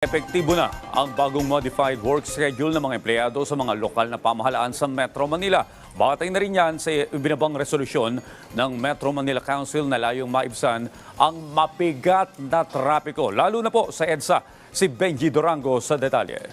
Epektibo na ang bagong modified work schedule ng mga empleyado sa mga lokal na pamahalaan sa Metro Manila. Batay na rin yan sa ibinabang resolusyon ng Metro Manila Council na layong maibsan ang mapigat na trapiko. Lalo na po sa EDSA, si Benji Durango sa detalye.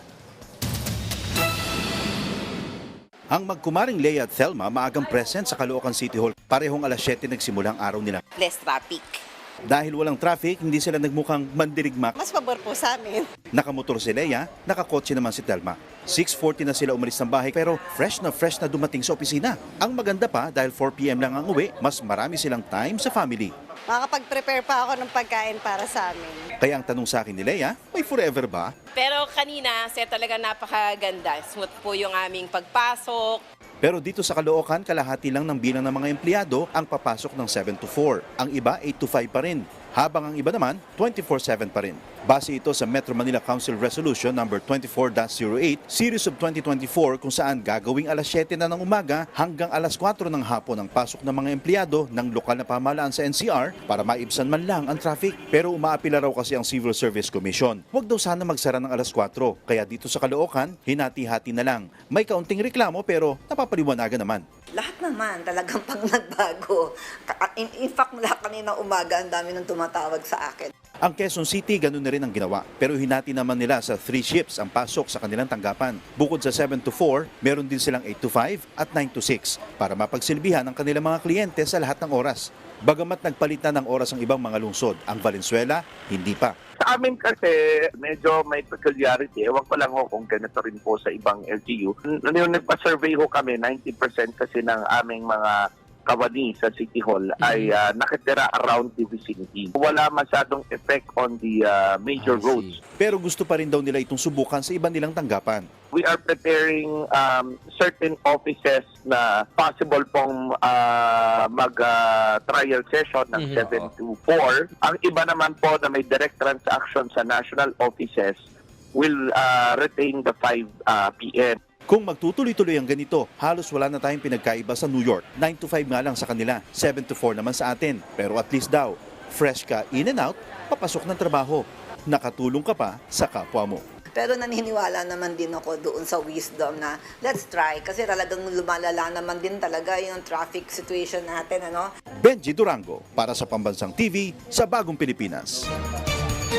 Ang magkumaring Leia at Thelma maagang present sa Caloocan City Hall. Parehong alas 7 nagsimula ang araw nila. less traffic. Dahil walang traffic, hindi sila nagmukhang mandirigmak. Mas pabor po sa amin. Nakamotor si Leia, nakakotse naman si Thelma. 6.40 na sila umalis ng bahay pero fresh na fresh na dumating sa opisina. Ang maganda pa dahil 4pm lang ang uwi, mas marami silang time sa family. Makakapag-prepare pa ako ng pagkain para sa amin. Kaya ang tanong sa akin ni Leia, may forever ba? Pero kanina, sir, talaga napakaganda. Smooth po yung aming pagpasok. Pero dito sa Caloocan, kalahati lang ng bilang ng mga empleyado ang papasok ng 7 to 4. Ang iba 8 to 5 pa rin. Habang ang iba naman 24-7 pa rin. Base ito sa Metro Manila Council Resolution number 24-08 Series of 2024 kung saan gagawing alas 7 na ng umaga hanggang alas 4 ng hapon ang pasok ng mga empleyado ng lokal na pamahalaan sa NCR para maibsan man lang ang traffic. Pero umaapila raw kasi ang Civil Service Commission. Huwag daw sana magsara ng alas 4. Kaya dito sa Caloocan, hinati-hati na lang. May kaunting reklamo pero napapaliwanagan naman. Lahat naman talagang pag nagbago. Ka- In, in fact, mula kanina umaga, ang dami nang tumatawag sa akin. Ang Quezon City, ganun na rin ang ginawa. Pero hinati naman nila sa 3 shifts ang pasok sa kanilang tanggapan. Bukod sa 7 to 4, meron din silang 8 to 5 at 9 to 6 para mapagsilbihan ang kanilang mga kliyente sa lahat ng oras. Bagamat nagpalit na ng oras ang ibang mga lungsod, ang Valenzuela, hindi pa. Amin kasi, medyo may peculiarity. Ewan ko lang ho kung ganito rin po sa ibang LGU. N- Yung nagpa-survey ho kami, 90% kasi ng aming mga kawani sa City Hall ay ah, nakitira around the vicinity. Wala masyadong effect on the ah, major roads. Pero gusto pa rin daw nila itong subukan sa iba nilang tanggapan. We are preparing um, certain offices na possible pong ah, mag-trial session ng 7 to 4. Ang iba naman po na may direct transaction sa national offices will ah, retain the 5 p.m. Kung magtutuloy-tuloy ang ganito, halos wala na tayong pinagkaiba sa New York. 9 to 5 nga lang sa kanila, 7 to 4 naman sa atin. Pero at least daw, fresh ka in and out, papasok ng trabaho. Nakatulong ka pa sa kapwa mo. Pero naniniwala naman din ako doon sa wisdom na let's try kasi talagang lumalala naman din talaga yung traffic situation natin ano. Benji Durango para sa Pambansang TV sa Bagong Pilipinas.